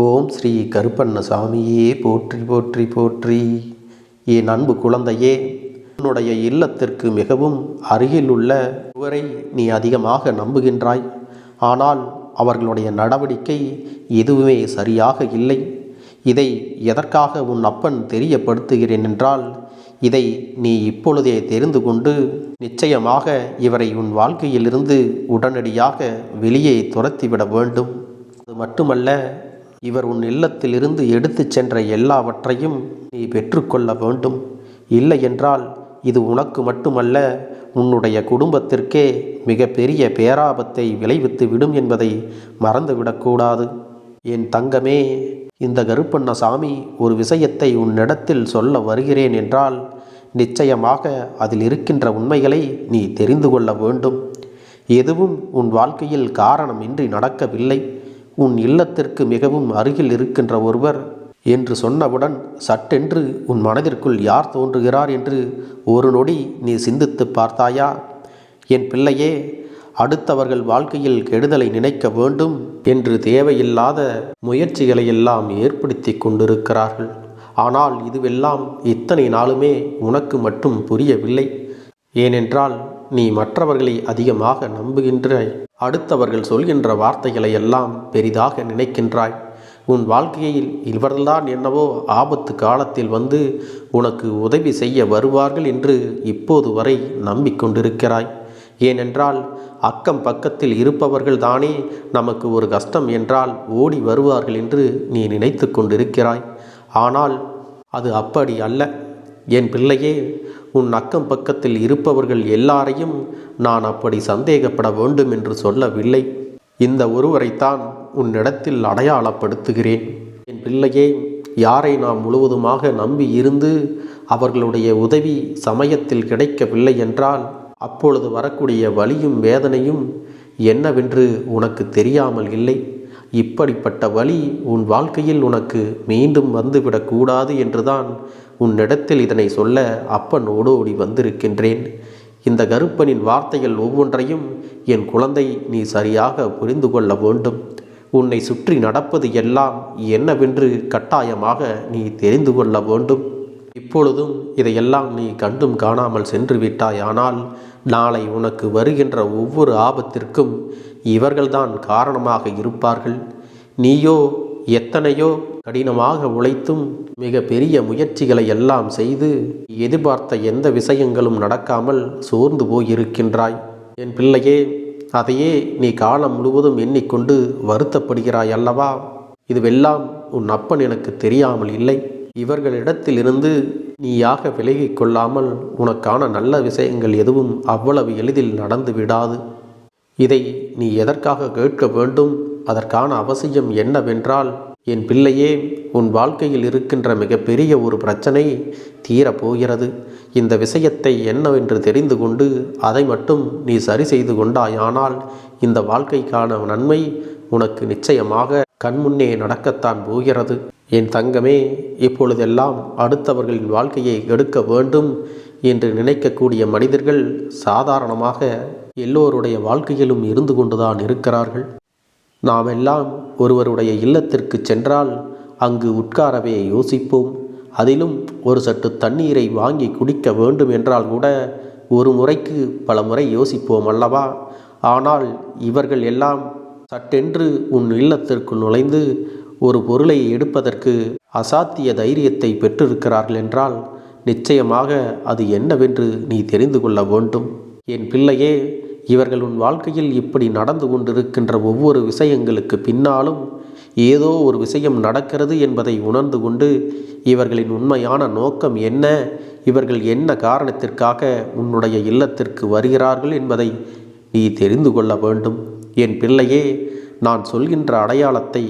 ஓம் ஸ்ரீ கருப்பண்ணசாமியே போற்றி போற்றி போற்றி. என் அன்பு குழந்தையே உன்னுடைய இல்லத்திற்கு மிகவும் அருகில் உள்ள ஒருவரை நீ அதிகமாக நம்புகின்றாய். ஆனால் அவர்களுடைய நடவடிக்கை எதுவுமே சரியாக இல்லை. இதை எதற்காக உன் அப்பன் தெரியப்படுத்துகிறேன் என்றால் இதை நீ இப்பொழுதே தெரிந்து கொண்டு நிச்சயமாக இவரை உன் வாழ்க்கையிலிருந்து உடனடியாக வெளியே துரத்திவிட வேண்டும். அது மட்டுமல்ல இவர் உன் இல்லத்திலிருந்து எடுத்துச் சென்ற எல்லாவற்றையும் நீ பெற்றுக்கொள்ள வேண்டும். இல்லை என்றால் இது உனக்கு மட்டுமல்ல உன்னுடைய குடும்பத்திற்கே மிகப்பெரிய பேராபத்தை விளைவித்து விடும் என்பதை மறந்துவிடக்கூடாது. என் தங்கமே இந்த கருப்பண்ணசாமி ஒரு விஷயத்தை உன்னிடத்தில் சொல்ல வருகிறேன் என்றால் நிச்சயமாக அதில் இருக்கின்ற உண்மைகளை நீ தெரிந்து கொள்ள வேண்டும். எதுவும் உன் வாழ்க்கையில் காரணமின்றி நடக்கவில்லை. உன் இல்லத்திற்கு மிகவும் அருகில் இருக்கின்ற ஒருவர் என்று சொன்னவுடன் சட்டென்று உன் மனதிற்குள் யார் தோன்றுகிறார் என்று ஒரு நொடி நீ சிந்தித்து பார்த்தாயா? என் பிள்ளையே அடுத்தவர்கள் வாழ்க்கையில் கெடுதலை நினைக்க வேண்டும் என்று தேவையில்லாத முயற்சிகளை எல்லாம் ஏற்படுத்தி கொண்டிருக்கிறார்கள். ஆனால் இதுவெல்லாம் இத்தனை நாளுமே உனக்கு மட்டும் புரியவில்லை. ஏனென்றால் நீ மற்றவர்களை அதிகமாக நம்புகின்றாய். அடுத்தவர்கள் சொல்கின்ற வார்த்தைகளை எல்லாம் பெரிதாக நினைக்கின்றாய். உன் வாழ்க்கையில் இவர்தான் என்னவோ ஆபத்து காலத்தில் வந்து உனக்கு உதவி செய்ய வருவார்கள் என்று இப்போது வரை நம்பிக்கொண்டிருக்கிறாய். ஏனென்றால் அக்கம் பக்கத்தில் இருப்பவர்கள் தானே நமக்கு ஒரு கஷ்டம் என்றால் ஓடி வருவார்கள் என்று நீ நினைத்து கொண்டிருக்கிறாய். ஆனால் அது அப்படி அல்ல. என் பிள்ளையே உன் அக்கம் பக்கத்தில் இருப்பவர்கள் எல்லாரையும் நான் அப்படி சந்தேகப்பட வேண்டும் என்று சொல்லவில்லை. இந்த ஒருவரைத்தான் உன்னிடத்தில் அடையாளப்படுத்துகிறேன். என் பிள்ளையே யாரை நாம் முழுவதுமாக நம்பி இருந்து அவர்களுடைய உதவி சமயத்தில் கிடைக்கவில்லை என்றால் அப்பொழுது வரக்கூடிய வலியும் வேதனையும் என்னவென்று உனக்கு தெரியாமல் இல்லை. இப்படிப்பட்ட வழி உன் வாழ்க்கையில் உனக்கு மீண்டும் வந்துவிடக்கூடாது என்றுதான் உன்னிடத்தில் இதனை சொல்ல அப்பன் ஓடோடி வந்திருக்கின்றேன். இந்த கருப்பனின் வார்த்தைகள் ஒவ்வொன்றையும் என் குழந்தை நீ சரியாக புரிந்து கொள்ள வேண்டும். உன்னை சுற்றி நடப்பது எல்லாம் என்னவென்று கட்டாயமாக நீ தெரிந்து கொள்ள வேண்டும். இப்பொழுதும் இதையெல்லாம் நீ கண்டும் காணாமல் சென்று விட்டாயானால் நாளை உனக்கு வருகின்ற ஒவ்வொரு ஆபத்திற்கும் இவர்கள்தான் காரணமாக இருப்பார்கள். நீயோ எத்தனையோ கடினமாக உழைத்தும் மிக பெரிய முயற்சிகளை எல்லாம் செய்து எதிர்பார்த்த எந்த விஷயங்களும் நடக்காமல் சோர்ந்து போயிருக்கின்றாய். என் பிள்ளையே அதையே நீ காலம் முழுவதும் எண்ணிக்கொண்டு வருத்தப்படுகிறாய் அல்லவா? இதுவெல்லாம் உன் அப்பன் எனக்கு தெரியாமல் இல்லை. இவர்களிடத்திலிருந்து நீயாக விலகி கொள்ளாமல் உனக்கான நல்ல விஷயங்கள் எதுவும் அவ்வளவு எளிதில் நடந்து விடாது. இதை நீ எதற்காக கேட்க வேண்டும்? அதற்கான அவசியம் என்னவென்றால் என் பிள்ளையே உன் வாழ்க்கையில் இருக்கின்ற மிகப்பெரிய ஒரு பிரச்சனை தீரப்போகிறது. இந்த விஷயத்தை என்னவென்று தெரிந்து கொண்டு அதை மட்டும் நீ சரி செய்து கொண்டாயானால் இந்த வாழ்க்கைக்கான நன்மை உனக்கு நிச்சயமாக கண்முன்னே நடக்கத்தான் போகிறது. என் தங்கமே இப்பொழுதெல்லாம் அடுத்தவர்களின் வாழ்க்கையை எடுக்க வேண்டும் என்று நினைக்கக்கூடிய மனிதர்கள் சாதாரணமாக எல்லோருடைய வாழ்க்கையிலும் இருந்து கொண்டுதான் இருக்கிறார்கள். நாம் எல்லாம் ஒருவருடைய இல்லத்திற்கு சென்றால் அங்கு உட்காரவே யோசிப்போம். அதிலும் ஒரு சட்டு தண்ணீரை வாங்கி குடிக்க வேண்டும் என்றால் கூட ஒரு முறைக்கு பல முறை யோசிப்போம் அல்லவா? ஆனால் இவர்கள் எல்லாம் சட்டென்று உன் இல்லத்திற்குள் நுழைந்து ஒரு பொருளை எடுப்பதற்கு அசாத்திய தைரியத்தை பெற்றிருக்கிறார்கள் என்றால் நிச்சயமாக அது என்னவென்று நீ தெரிந்து கொள்ள வேண்டும். என் பிள்ளையே இவர்கள் உன் வாழ்க்கையில் இப்படி நடந்து கொண்டிருக்கின்ற ஒவ்வொரு விஷயங்களுக்கு பின்னாலும் ஏதோ ஒரு விஷயம் நடக்கிறது என்பதை உணர்ந்து கொண்டு இவர்களின் உண்மையான நோக்கம் என்ன இவர்கள் என்ன காரணத்திற்காக உன்னுடைய இல்லத்திற்கு வருகிறார்கள் என்பதை நீ தெரிந்து கொள்ள வேண்டும். என் பிள்ளையே நான் சொல்கின்ற அடையாளத்தை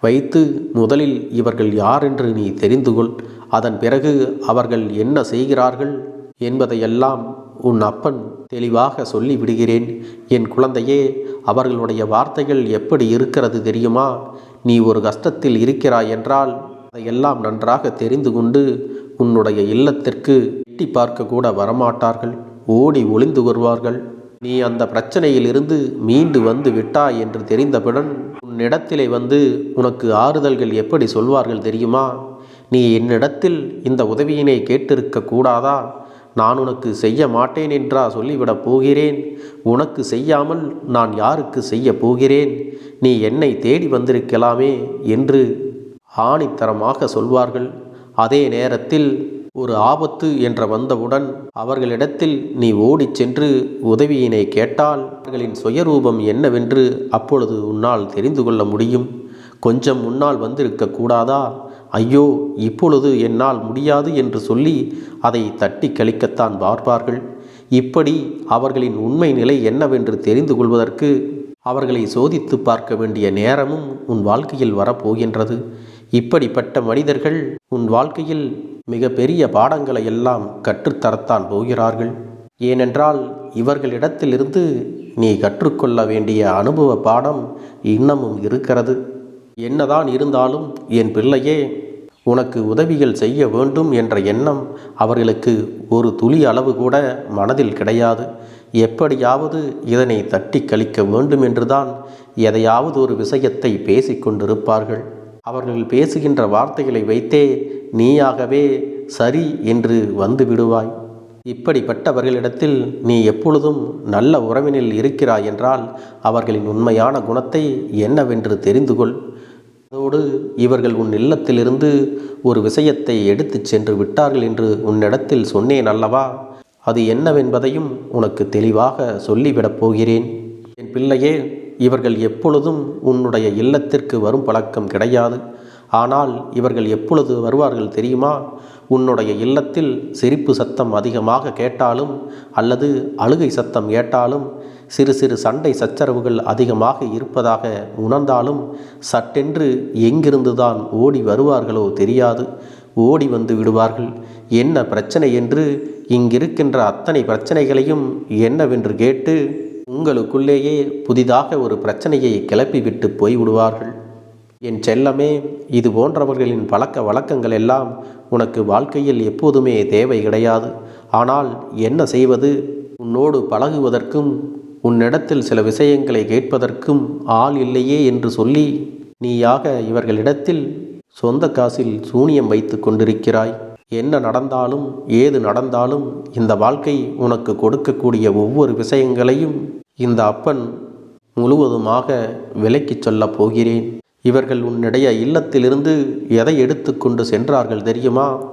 வைத்து முதலில் இவர்கள் யார் என்று நீ தெரிந்து கொள். அதன் பிறகு அவர்கள் என்ன செய்கிறார்கள் என்பதையெல்லாம் உன் அப்பன் தெளிவாக சொல்லி விடுகிறேன். என் குழந்தையே அவர்களுடைய வார்த்தைகள் எப்படி இருக்கிறது தெரியுமா? நீ ஒரு கஷ்டத்தில் இருக்கிறாய் என்றால் அதையெல்லாம் நன்றாக தெரிந்து கொண்டு உன்னுடைய இல்லத்திற்கு எட்டி பார்க்க கூட வரமாட்டார்கள். ஓடி ஒளிந்து வருவார்கள். நீ அந்த பிரச்சனையிலிருந்து மீண்டு வந்து விட்டாய் என்று தெரிந்தவுடன் உன்னிடத்திலே வந்து உனக்கு ஆறுதல்கள் எப்படி சொல்வார்கள் தெரியுமா? நீ என்னிடத்தில் இந்த உதவியினை கேட்டிருக்க கூடாதா? நான் உனக்கு செய்ய மாட்டேன் என்றா சொல்லிவிடப் போகிறேன். உனக்கு செய்யாமல் நான் யாருக்கு செய்ய போகிறேன்? நீ என்னை தேடி வந்திருக்கலாமே என்று ஆணித்தரமாக சொல்வார்கள். அதே நேரத்தில் ஒரு ஆபத்து என்ற வந்தவுடன் அவர்களிடத்தில் நீ ஓடிச் சென்று உதவியினை கேட்டால் அவர்களின் சுயரூபம் என்னவென்று அப்பொழுது உன்னால் தெரிந்து கொள்ள முடியும். கொஞ்சம் முன்னால் வந்திருக்க கூடாதா? ஐயோ இப்பொழுது என்னால் முடியாது என்று சொல்லி அதை தட்டி கழிக்கத்தான் பார்ப்பார்கள். இப்படி அவர்களின் உண்மை நிலை என்னவென்று தெரிந்து கொள்வதற்கு அவர்களை சோதித்து பார்க்க வேண்டிய நேரமும் உன் வாழ்க்கையில் வரப்போகின்றது. இப்படிப்பட்ட மனிதர்கள் உன் வாழ்க்கையில் மிக பெரிய பாடங்களை எல்லாம் கற்றுத்தரத்தான் போகிறார்கள். ஏனென்றால் இவர்களிடத்திலிருந்து நீ கற்றுக்கொள்ள வேண்டிய அனுபவ பாடம் இன்னமும் இருக்கிறது. என்னதான் இருந்தாலும் என் பிள்ளையே உனக்கு உதவிகள் செய்ய வேண்டும் என்ற எண்ணம் அவர்களுக்கு ஒரு துளி அளவு கூட மனதில் கிடையாது. எப்படியாவது இதனை தட்டி கழிக்க வேண்டும் என்றுதான் எதையாவது ஒரு விஷயத்தை பேசிக்கொண்டிருப்பார்கள் அவர்கள் பேசுகின்ற வார்த்தைகளை வைத்தே நீயாகவே சரி என்று வந்து விடுவாய். இப்படிப்பட்டவர்களிடத்தில் நீ எப்பொழுதும் நல்ல உறவினில் இருக்கிறாய் என்றால் அவர்களின் உண்மையான குணத்தை என்னவென்று தெரிந்து கொள். அதோடு இவர்கள் உன் இல்லத்திலிருந்து ஒரு விஷயத்தை எடுத்துச் சென்று விட்டார்கள் என்று உன்னிடத்தில் சொன்னேன் அல்லவா? அது என்னவென்பதையும் உனக்கு தெளிவாக சொல்லிவிடப் போகிறேன். என் பிள்ளையே இவர்கள் எப்பொழுதும் உன்னுடைய இல்லத்திற்கு வரும் பழக்கம் கிடையாது. ஆனால் இவர்கள் எப்பொழுது வருவார்கள் தெரியுமா? உன்னுடைய இல்லத்தில் சிரிப்பு சத்தம் அதிகமாக கேட்டாலும் அல்லது அழுகை சத்தம் கேட்டாலும் சிறு சிறு சண்டை சச்சரவுகள் அதிகமாக இருப்பதாக உணர்ந்தாலும் சட்டென்று எங்கிருந்துதான் ஓடி வருவார்களோ தெரியாது. ஓடி வந்து விடுவார்கள். என்ன பிரச்சனை என்று இங்கிருக்கின்ற அத்தனை பிரச்சனைகளையும் என்னவென்று கேட்டு உங்களுக்குள்ளேயே புதிதாக ஒரு பிரச்சனையை கிளப்பிவிட்டு போய்விடுவார்கள். என் செல்லமே இது போன்றவர்களின் பழக்க வழக்கங்கள் எல்லாம் உனக்கு வாழ்க்கையில் எப்போதுமே தேவை கிடையாது. ஆனால் என்ன செய்வது? உன்னோடு பழகுவதற்கும் உன்னிடத்தில் சில விஷயங்களை கேட்பதற்கும் ஆள் இல்லையே என்று சொல்லி நீயாக இவர்களிடத்தில் சொந்த காசில் சூனியம் வைத்து கொண்டிருக்கிறாய். என்ன நடந்தாலும் ஏது நடந்தாலும் இந்த வாழ்க்கை உனக்கு கொடுக்கக்கூடிய ஒவ்வொரு விஷயங்களையும் இந்த அப்பன் முழுவதுமாக விலக்கிச் சொல்லப் போகிறேன். இவர்கள் உன்னுடைய இல்லத்திலிருந்து எதை எடுத்துக்கொண்டு சென்றார்கள் தெரியுமா?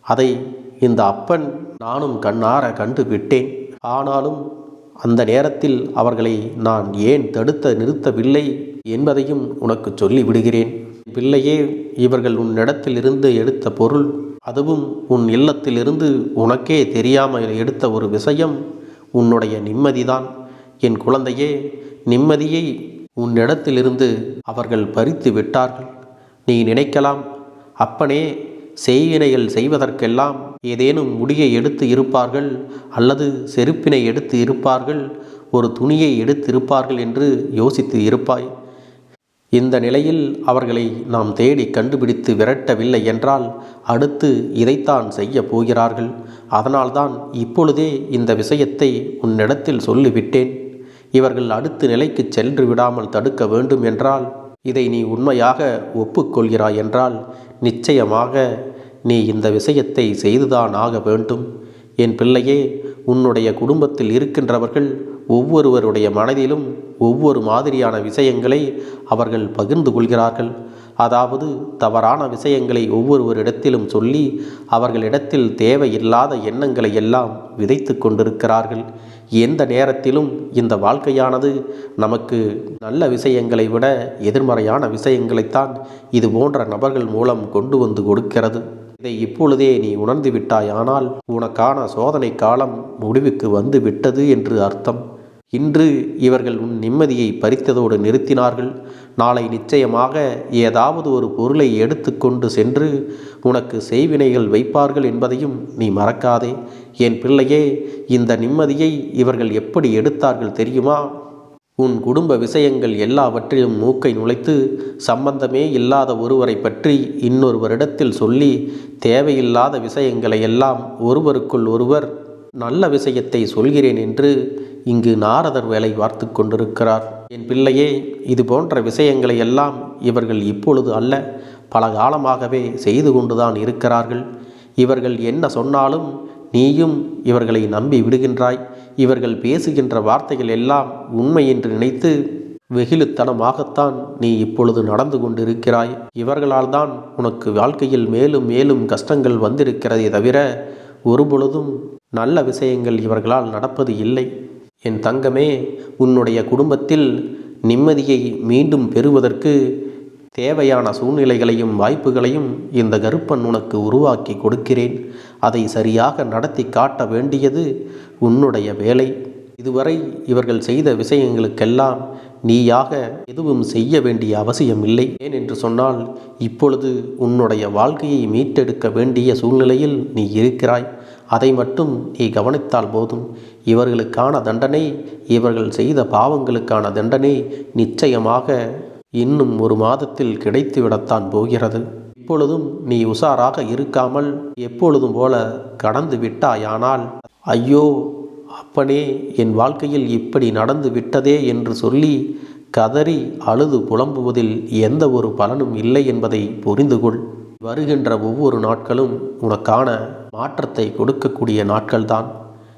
அதை இந்த அப்பன் நானும் கண்ணார கண்டு விட்டேன். ஆனாலும் அந்த நேரத்தில் அவர்களை நான் ஏன் தடுத்த நிறுத்தவில்லை என்பதையும் உனக்கு சொல்லி விடுகிறேன் பிள்ளையே இவர்கள் உன்னிடத்திலிருந்து எடுத்த பொருள் அதுவும் உன் இல்லத்திலிருந்து உனக்கே தெரியாமல் எடுத்த ஒரு விஷயம் உன்னுடைய நிம்மதிதான். என் குழந்தையே நிம்மதியை உன்னிடத்திலிருந்து அவர்கள் பறித்து விட்டார்கள். நீ நினைக்கலாம் அப்பனே செய்வினைகள் செய்வதற்கெல்லாம் ஏதேனும் முடியை எடுத்து இருப்பார்கள் அல்லது செருப்பினை எடுத்து இருப்பார்கள் ஒரு துணியை எடுத்து இருப்பார்கள் என்று யோசித்து இருப்பாய். இந்த நிலையில் அவர்களை நாம் தேடி கண்டுபிடித்து விரட்டவில்லை என்றால் அடுத்து இதைத்தான் செய்ய போகிறார்கள். அதனால்தான் இப்பொழுதே இந்த விஷயத்தை உன்னிடத்தில் சொல்லிவிட்டேன். இவர்கள் அடுத்த நிலைக்கு சென்று விடாமல் தடுக்க வேண்டும் என்றால் இதை நீ உண்மையாக ஒப்புக்கொள்கிறாய் என்றால் நிச்சயமாக நீ இந்த விஷயத்தை செய்துதான் ஆக வேண்டும். என் பிள்ளையே உன்னுடைய குடும்பத்தில் இருக்கின்றவர்கள் ஒவ்வொருவருடைய மனதிலும் ஒவ்வொரு மாதிரியான விஷயங்களை அவர்கள் பகிர்ந்து கொள்கிறார்கள். அதாவது தவறான விஷயங்களை ஒவ்வொருவரிடத்திலும் சொல்லி அவர்களிடத்தில் தேவையில்லாத எண்ணங்களை எல்லாம் விதைத்து கொண்டிருக்கிறார்கள். எந்த நேரத்திலும் இந்த வாழ்க்கையானது நமக்கு நல்ல விஷயங்களை விட எதிர்மறையான விஷயங்களைத்தான் இது போன்ற நபர்கள் மூலம் கொண்டு வந்து கொடுக்கிறது. இதை இப்பொழுதே நீ உணர்ந்து விட்டாயானால் உனக்கான சோதனை காலம் முடிவுக்கு வந்து விட்டது என்று அர்த்தம். இன்று இவர்கள் உன் நிம்மதியை பறித்ததோடு நிறுத்தினார்கள். நாளை நிச்சயமாக ஏதாவது ஒரு பொருளை எடுத்துக்கொண்டு சென்று உனக்கு செய்வினைகள் வைப்பார்கள் என்பதையும் நீ மறக்காதே. என் பிள்ளையே இந்த நிம்மதியை இவர்கள் எப்படி எடுத்தார்கள் தெரியுமா? உன் குடும்ப விஷயங்கள் எல்லாவற்றிலும் மூக்கை நுழைத்து சம்பந்தமே இல்லாத ஒருவரை பற்றி இன்னொருவரிடத்தில் சொல்லி தேவையில்லாத விஷயங்களை எல்லாம் ஒருவருக்குள் ஒருவர் நல்ல விஷயத்தை சொல்கிறேன் என்று இங்கு நாரதர் வேலை பார்த்து கொண்டிருக்கிறார். என் பிள்ளையே இது போன்ற விஷயங்களை எல்லாம் இவர்கள் இப்பொழுது அல்ல பல காலமாகவே செய்து கொண்டுதான் இருக்கிறார்கள். இவர்கள் என்ன சொன்னாலும் நீயும் இவர்களை நம்பி விடுகின்றாய். இவர்கள் பேசுகின்ற வார்த்தைகள் எல்லாம் உண்மை என்று நினைத்து வெகுளுத்தனமாகத்தான் நீ இப்பொழுது நடந்து கொண்டிருக்கிறாய். இவர்களால் தான் உனக்கு வாழ்க்கையில் மேலும் மேலும் கஷ்டங்கள் வந்திருக்கிறதே தவிர ஒருபொழுதும் நல்ல விஷயங்கள் இவர்களால் நடப்பது இல்லை. என் தங்கமே உன்னுடைய குடும்பத்தில் நிம்மதியை மீண்டும் பெறுவதற்கு தேவையான சூழ்நிலைகளையும் வாய்ப்புகளையும் இந்த கருப்பன் உனக்கு உருவாக்கி கொடுக்கிறேன். அதை சரியாக நடத்தி காட்ட வேண்டியது உன்னுடைய வேலை. இதுவரை இவர்கள் செய்த விஷயங்களுக்கெல்லாம் நீயாக எதுவும் செய்ய வேண்டிய அவசியம் இல்லை ஏன் என்று சொன்னால் இப்பொழுது உன்னுடைய வாழ்க்கையை மீட்டெடுக்க வேண்டிய சூழ்நிலையில் நீ இருக்கிறாய். அதை மட்டும் நீ கவனித்தால் போதும். இவர்களுக்கான தண்டனை இவர்கள் செய்த பாவங்களுக்கான தண்டனை நிச்சயமாக இன்னும் ஒரு மாதத்தில் கிடைத்துவிடத்தான் போகிறது. இப்பொழுதும் நீ உஷாராக இருக்காமல் எப்பொழுதும் போல கடந்து விட்டாயானால் ஐயோ அப்பனே என் வாழ்க்கையில் இப்படி நடந்து விட்டதே என்று சொல்லி கதறி அழுது புலம்புவதில் எந்த ஒரு பலனும் இல்லை என்பதை புரிந்து கொள். வருகின்ற ஒவ்வொரு நாட்களும் உனக்கான மாற்றத்தை கொடுக்கக்கூடிய நாட்கள்தான்.